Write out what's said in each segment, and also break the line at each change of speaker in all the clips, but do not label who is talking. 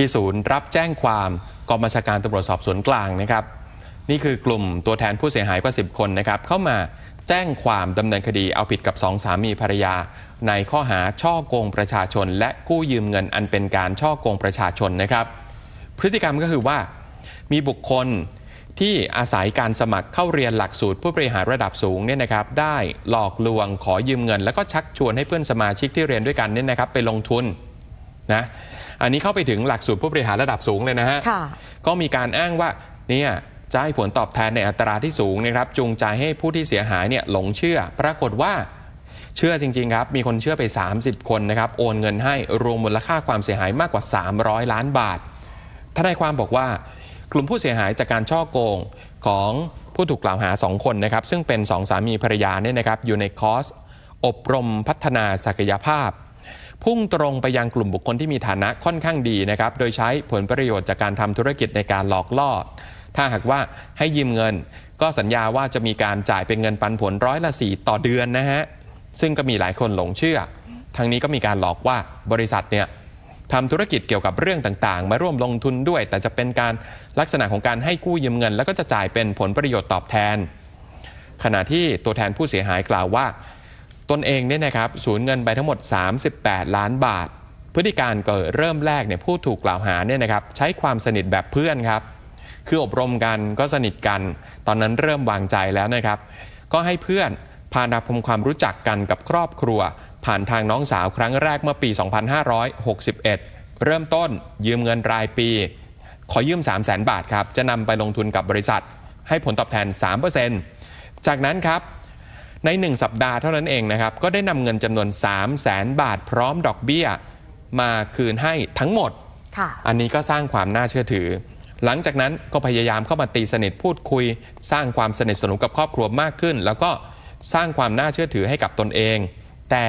ที่ศูนย์รับแจ้งความกองบัญชาการตำรวจสอบสวนกลางนะครับ นี่คือกลุ่มตัวแทนผู้เสียหายกว่า 10 คนนะครับ เข้ามาแจ้งความดำเนินคดีเอาผิดกับสองสามีภรรยา ในข้อหาช่อโกงประชาชน และกู้ยืมเงินอันเป็นการช่อโกงประชาชนนะครับ พฤติกรรมก็คือว่า มีบุคคลที่อาศัยการสมัครเข้าเรียนหลักสูตรผู้บริหารระดับสูงเนี่ยนะครับ ได้หลอกลวงขอยืมเงิน แล้วก็ชักชวนให้เพื่อนสมาชิกที่เรียนด้วยกันเนี่ยนะครับ ไปลงทุน นะอันนี้เข้าไปถึงหลักสูตรผู้บริหารระดับสูงเลยนะฮะ
ค่ะ
ก็มีการอ้างว่าเนี่ยจะให้ผลตอบแทนในอัตราที่สูงนะครับ จูงใจให้ผู้ที่เสียหายเนี่ยหลงเชื่อ ปรากฏว่า เชื่อจริงๆครับ มีคนเชื่อไป 30 คนนะครับ โอนเงินให้รวมมูลค่าความเสียหายมากกว่า 300 ล้านบาททนายความบอกว่ากลุ่มผู้เสียหายจากการช่อโกงของผู้ถูกกล่าวหา 2 คนนะครับ ซึ่งเป็น 2 สามีภรรยาเนี่ยนะครับอยู่ในคอร์สอบรมพัฒนาศักยภาพ พุ่งตรงไปยังกลุ่มบุคคลที่มีฐานะค่อนข้างดีนะครับ โดยใช้ผลประโยชน์จากการทำธุรกิจในการหลอกล่อ ถ้าหากว่าให้ยืมเงิน ก็สัญญาว่าจะมีการจ่ายเป็นเงินปันผลร้อยละสี่ต่อเดือนนะฮะ ซึ่งก็มีหลายคนหลงเชื่อทั้งนี้ก็มีการหลอกว่าบริษัทเนี่ยทำธุรกิจเกี่ยวกับเรื่องต่างๆ มาร่วมลงทุนด้วย แต่จะเป็นการลักษณะของการให้กู้ยืมเงิน แล้วก็จะจ่ายเป็นผลประโยชน์ตอบแทน ขณะที่ตัวแทนผู้เสียหายกล่าวว่า ตนเองเนี่ยนะครับสูญเงินไปทั้งหมด 38 ล้านบาท พฤติการก็เริ่มแรกเนี่ยผู้ถูกกล่าวหาเนี่ยนะครับใช้ความสนิทแบบเพื่อนครับ คืออบรมกันก็สนิทกัน ตอนนั้นเริ่มวางใจแล้วนะครับ ก็ให้เพื่อนพานาพมความรู้จักกันกับครอบครัว ผ่านทางน้องสาวครั้งแรกเมื่อปี 2561 เริ่มต้นยืมเงินรายปี ขอยืม 3 0 0 0 0 0 บาทครับ จะนำไปลงทุนกับบริษัท ให้ผลตอบแทน 3%จากนั้นครับ ใน 1 สัปดาห์เท่านั้นเองนะครับ ก็ได้นำเงินจำนวน 3 0 0แสนบาทพร้อมดอกเบี้ย มาคืนให้ทั้งหมด
ค่ะ
อันนี้ก็สร้างความน่าเชื่อถือ หลังจากนั้นก็พยายามเข้ามาตีสนิทพูดคุย สร้างความสนิทสนมกับครอบครัวมากขึ้น แล้วก็สร้างความน่าเชื่อถือให้กับตนเอง แต่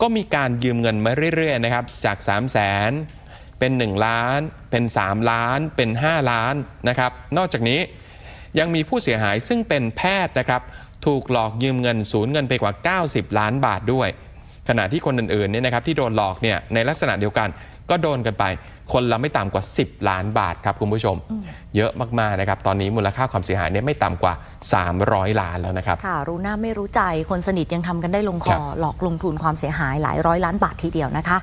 ก็มีการยืมเงินมาเรื่อยๆนะครับจาก 3 0 0แสนเป็น 1 ล้าน เป็น 3 ล้าน เป็น 5 ล้านนะครับ นอกจากนี้ยังมีผู้เสียหายซึ่งเป็นแพทย์นะครับ ถูกหลอกยืมเงินสูญเงินไปกว่า 90 ล้านบาทด้วย ขณะที่คนอื่นๆเนี่ยนะครับที่โดนหลอกเนี่ยในลักษณะเดียวกันก็โดนกันไป คนละไม่ต่ำกว่า 10 ล้านบาทครับคุณผู้ชม เยอะมากๆนะครับ ตอนนี้มูลค่าความเสียหายเนี่ยไม่ต่ำกว่า 300 ล้านแล้วนะครับ
ค่ะ รู้หน้าไม่รู้ใจ คนสนิทยังทำกันได้ลงค
ครั
อบหลอกลงทุนความเสียหายหลายร้อยล้านบาททีเดียวนะคะ